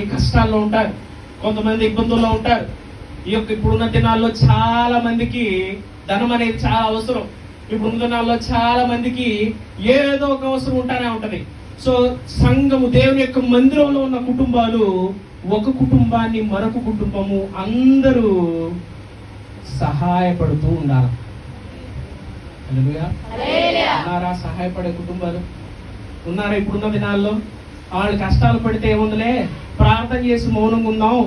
కష్టాల్లో ఉంటారు కొంతమంది ఇబ్బందుల్లో ఉంటారు. ఈ యొక్క ఇప్పుడున్న దినాల్లో చాలా మందికి ధనం అనేది చాలా అవసరం. ఇప్పుడున్న దినాల్లో చాలా మందికి ఏదో ఒక అవసరం ఉంటానే ఉంటది. సో సంఘము దేవుని యొక్క మందిరంలో ఉన్న కుటుంబాలు ఒక కుటుంబాన్ని మరొక కుటుంబము అందరూ సహాయపడుతూ ఉండాలి. ఉన్నారా? సహాయపడే కుటుంబాలు. ఉన్నారా ఇప్పుడున్న దినాల్లో? వాళ్ళు కష్టాలు పడితే ఏముందిలే? ప్రార్థన చేసి మౌనంగా ఉందాం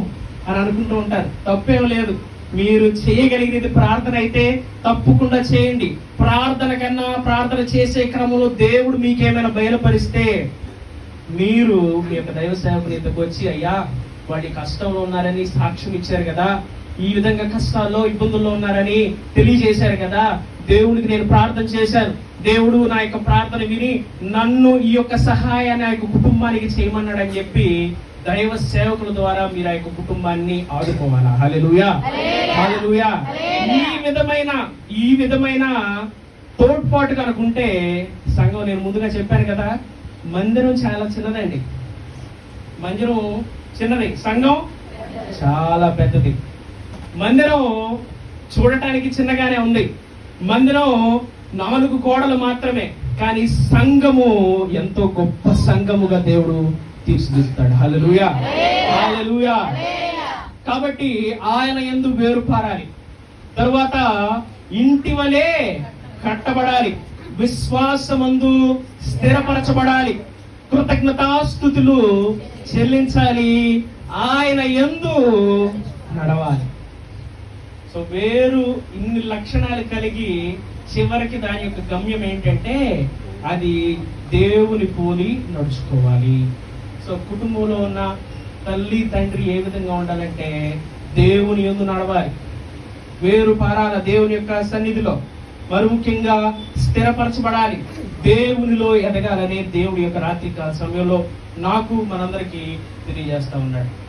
అని అనుకుంటూ ఉంటారు. తప్పేం లేదు. మీరు చేయగలిగినది ప్రార్థన అయితే తప్పకుండా చేయండి. ప్రార్థన కన్నా ప్రార్థన చేసే క్రమంలో దేవుడు మీకేమైనా బయలుపరిస్తే మీరు మీ యొక్క దైవ సేవకుని ఇంతకు వచ్చి అయ్యా వాడి కష్టంలో ఉన్నారని సాక్ష్యం ఇచ్చారు కదా. ఈ విధంగా కష్టాల్లో ఇబ్బందుల్లో ఉన్నారని తెలియజేశారు కదా. దేవుడికి నేను ప్రార్థన చేశాను. దేవుడు నా యొక్క ప్రార్థన విని నన్ను ఈ యొక్క సహాయాన్ని ఆ యొక్క కుటుంబానికి చేయమన్నాడని చెప్పి దైవ సేవకుల ద్వారా మీరు ఆ యొక్క కుటుంబాన్ని ఆదుకోవాలా? హల్లెలూయా. హల్లెలూయా. ఈ విధమైన ఈ విధమైన తోడ్పాటు కనుకుంటే సంఘం నేను ముందుగా చెప్పాను కదా మందిరం చాలా చిన్నదండి. మందిరం చిన్నది. సంఘం చాలా పెద్దది. మందిరం చూడటానికి చిన్నగానే ఉంది. మందిరం నాలుగు గోడలు మాత్రమే కానీ సంఘము ఎంతో గొప్ప సంఘముగా దేవుడు తీర్చిదిస్తాడు హలలుయా హల్లెలూయా. కాబట్టి ఆయన ఎందు వేరుపారాలి తరువాత ఇంటి వలె కట్టబడాలి. విశ్వాసమందు స్థిరపరచబడాలి. కృతజ్ఞతాస్థుతులు చెల్లించాలి. ఆయన ఎందు నడవాలి. సో వేరు ఇన్ని లక్షణాలు కలిగి చివరికి దాని యొక్క గమ్యం ఏంటంటే అది దేవుని పోలి నడుచుకోవాలి. సో కుటుంబంలో ఉన్న తల్లి తండ్రి ఏ విధంగా ఉండాలంటే దేవుని ఎందు నడవాలి. వేరు పారాల దేవుని యొక్క సన్నిధిలో మరి ముఖ్యంగా స్థిరపరచబడాలి. దేవునిలో ఎదగాలనే దేవుడి యొక్క రాత్రి సమయంలో నాకు మనందరికీ తెలియజేస్తా ఉన్నాడు.